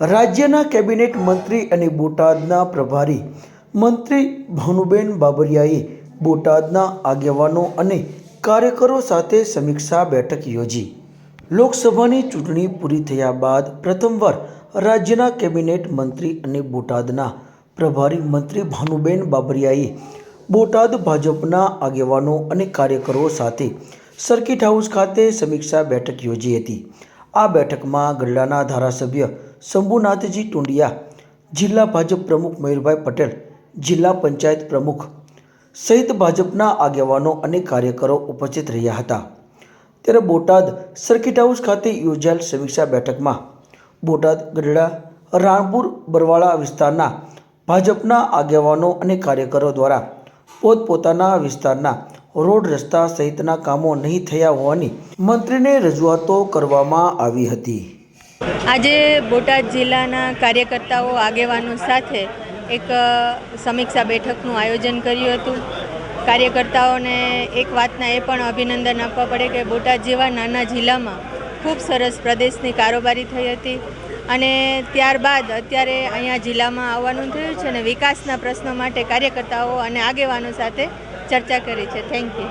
રાજ્યના કેબિનેટ મંત્રી અને બોટાદના પ્રભારી મંત્રી ભાનુબેન બાબરિયાએ બોટાદના આગેવાનો અને કાર્યકરો સાથે સમીક્ષા બેઠક યોજી. લોકસભાની ચૂંટણી પૂરી થયા બાદ પ્રથમવાર રાજ્યના કેબિનેટ મંત્રી અને બોટાદના પ્રભારી મંત્રી ભાનુબેન બાબરિયાએ બોટાદ ભાજપના આગેવાનો અને કાર્યકરો સાથે સર્કિટ હાઉસ ખાતે સમીક્ષા બેઠક યોજી હતી. આ બેઠકમાં ગઢડાના ધારાસભ્ય શંભુનાથજી ટુંડિયા, જિલ્લા ભાજપ પ્રમુખ મયુરભાઈ પટેલ, જિલ્લા પંચાયત પ્રમુખ સહિત ભાજપના આગેવાનો અને કાર્યકરો ઉપસ્થિત રહ્યા હતા. ત્યારે બોટાદ સર્કિટ હાઉસ ખાતે યોજાયેલ સમીક્ષા બેઠકમાં બોટાદ, ગઢડા, રાણપુર, બરવાળા વિસ્તારના ભાજપના આગેવાનો અને કાર્યકરો દ્વારા પોતપોતાના વિસ્તારના રોડ રસ્તા સહિતના કામો નહીં થયા હોવાની મંત્રીને રજૂઆતો કરવામાં આવી હતી. આજે બોટાદ જિલ્લાના કાર્યકર્તાઓ આગેવાનો સાથે એક સમીક્ષા બેઠકનું આયોજન કર્યું હતું. કાર્યકર્તાઓને એક વાતના એ પણ અભિનંદન આપવા પડે કે બોટાદ જેવા નાના જિલ્લામાં ખૂબ સરસ પ્રદેશની કારોબારી થઈ હતી અને ત્યારબાદ અત્યારે અહીંયા જિલ્લામાં આવવાનું થયું છે અને વિકાસના પ્રશ્નો માટે કાર્યકર્તાઓ અને આગેવાનો સાથે ચર્ચા કરી છે. Thank you